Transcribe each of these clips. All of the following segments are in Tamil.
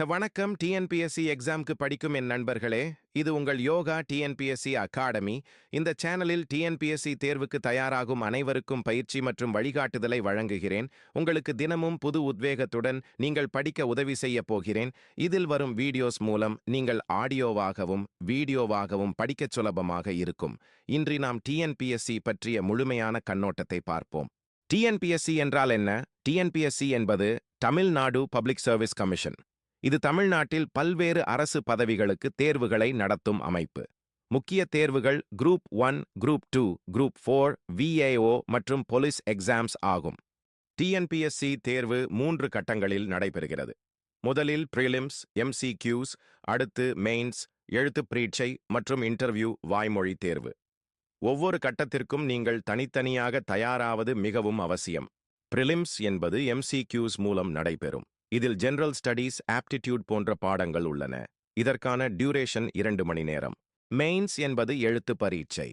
வணக்கம். டிஎன்பிஎஸ்சி எக்ஸாம்க்கு படிக்கும் என் நண்பர்களே இது உங்கள் யோகா டிஎன்பிஎஸ்சி அகாடமி இந்த சேனலில் டிஎன்பிஎஸ்சி தேர்வுக்கு தயாராகும் அனைவருக்கும் பயிற்சி மற்றும் வழிகாட்டுதலை வழங்குகிறேன். உங்களுக்கு தினமும் புது உத்வேகத்துடன் நீங்கள் படிக்க உதவி செய்ய போகிறேன். இதில் வரும் வீடியோஸ் மூலம் நீங்கள் ஆடியோவாகவும் வீடியோவாகவும் படிக்கச் சுலபமாக இருக்கும். இன்று நாம் டிஎன்பிஎஸ்சி பற்றிய முழுமையான கண்ணோட்டத்தை பார்ப்போம். டிஎன்பிஎஸ்சி என்றால் என்ன? டிஎன்பிஎஸ்சி என்பது தமிழ்நாடு பப்ளிக் சர்வீஸ் கமிஷன் இது தமிழ்நாட்டில் பல்வேறு அரசு பதவிகளுக்கு தேர்வுகளை நடத்தும் அமைப்பு. முக்கிய தேர்வுகள் group one group two group four VAO மற்றும் போலீஸ் எக்ஸாம்ஸ் ஆகும். டிஎன்பிஎஸ்சி தேர்வு மூன்று கட்டங்களில் நடைபெறுகிறது. முதலில் பிரிலிம்ஸ் எம்சிக்யூஸ் அடுத்து மெயின்ஸ் எழுத்துப் பரீட்சை மற்றும் இன்டர்வியூ வாய்மொழி தேர்வு. ஒவ்வொரு கட்டத்திற்கும் நீங்கள் தனித்தனியாக தயாராவது மிகவும் அவசியம். பிரிலிம்ஸ் என்பது எம்சிக்யூஸ் மூலம் நடைபெறும். இதில் ஜெனரல் ஸ்டடீஸ் ஆப்டிடியூட் போன்ற பாடங்கள் உள்ளன. இதற்கான டியூரேஷன் இரண்டு மணி நேரம். மெயின்ஸ் என்பது எழுத்து பரீட்சை.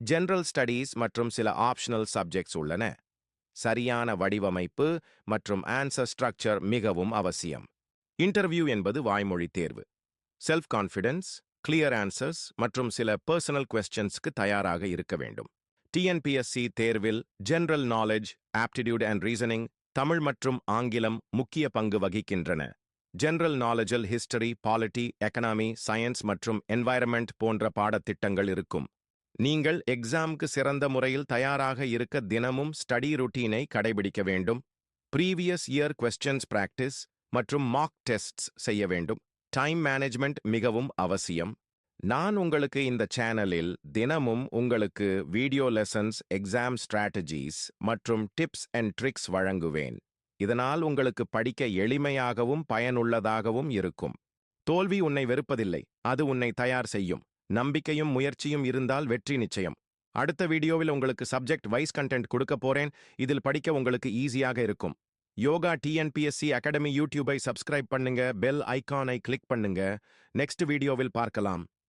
ஜெனரல் ஸ்டடீஸ் மற்றும் சில ஆப்ஷனல் சப்ஜெக்ட்ஸ் உள்ளன. சரியான வடிவமைப்பு மற்றும் ஆன்சர் ஸ்ட்ரக்சர் மிகவும் அவசியம். இன்டர்வியூ என்பது வாய்மொழி தேர்வு. செல்ஃப் கான்ஃபிடன்ஸ் கிளியர் ஆன்சர்ஸ் மற்றும் சில பர்சனல் கொஸ்டின்ஸ்க்கு தயாராக இருக்க வேண்டும். டிஎன்பிஎஸ்சி தேர்வில் general knowledge aptitude and reasoning Tamil மற்றும் ஆங்கிலம் முக்கிய பங்கு வகிக்கின்றன. ஜெனரல் நாலேஜில் ஹிஸ்டரி பாலிட்டி எக்கனாமி சயின்ஸ் மற்றும் என்வாயரன்மெண்ட் போன்ற பாடத்திட்டங்கள் இருக்கும். நீங்கள் எக்ஸாம்க்கு சிறந்த முறையில் தயாராக இருக்க தினமும் ஸ்டடி ருட்டீனை கடைபிடிக்க வேண்டும். ப்ரீவியஸ் இயர் கொஸ்டின்ஸ் பிராக்டிஸ் மற்றும் மாக் டெஸ்ட்ஸ் செய்ய வேண்டும். டைம் மேனேஜ்மெண்ட் மிகவும் அவசியம். நான் உங்களுக்கு இந்த சேனலில் தினமும் உங்களுக்கு வீடியோ லெசன்ஸ் எக்ஸாம் ஸ்ட்ராட்டஜிஸ் மற்றும் டிப்ஸ் அண்ட் ட்ரிக்ஸ் வழங்குவேன். இதனால் உங்களுக்கு படிக்க எளிமையாகவும் பயனுள்ளதாகவும் இருக்கும். தோல்வி உன்னை வெறுப்பதில்லை. அது உன்னை தயார் செய்யும். நம்பிக்கையும் முயற்சியும் இருந்தால் வெற்றி நிச்சயம். அடுத்த வீடியோவில் உங்களுக்கு சப்ஜெக்ட் வைஸ் கண்டென்ட் கொடுக்க போறேன். இதில் படிக்க உங்களுக்கு ஈஸியாக இருக்கும். யோகா டிஎன்பிஎஸ்சி அகாடமி யூடியூபை சப்ஸ்கிரைப் பண்ணுங்க. பெல் ஐகானை கிளிக் பண்ணுங்க. நெக்ஸ்ட் வீடியோவில் பார்க்கலாம்.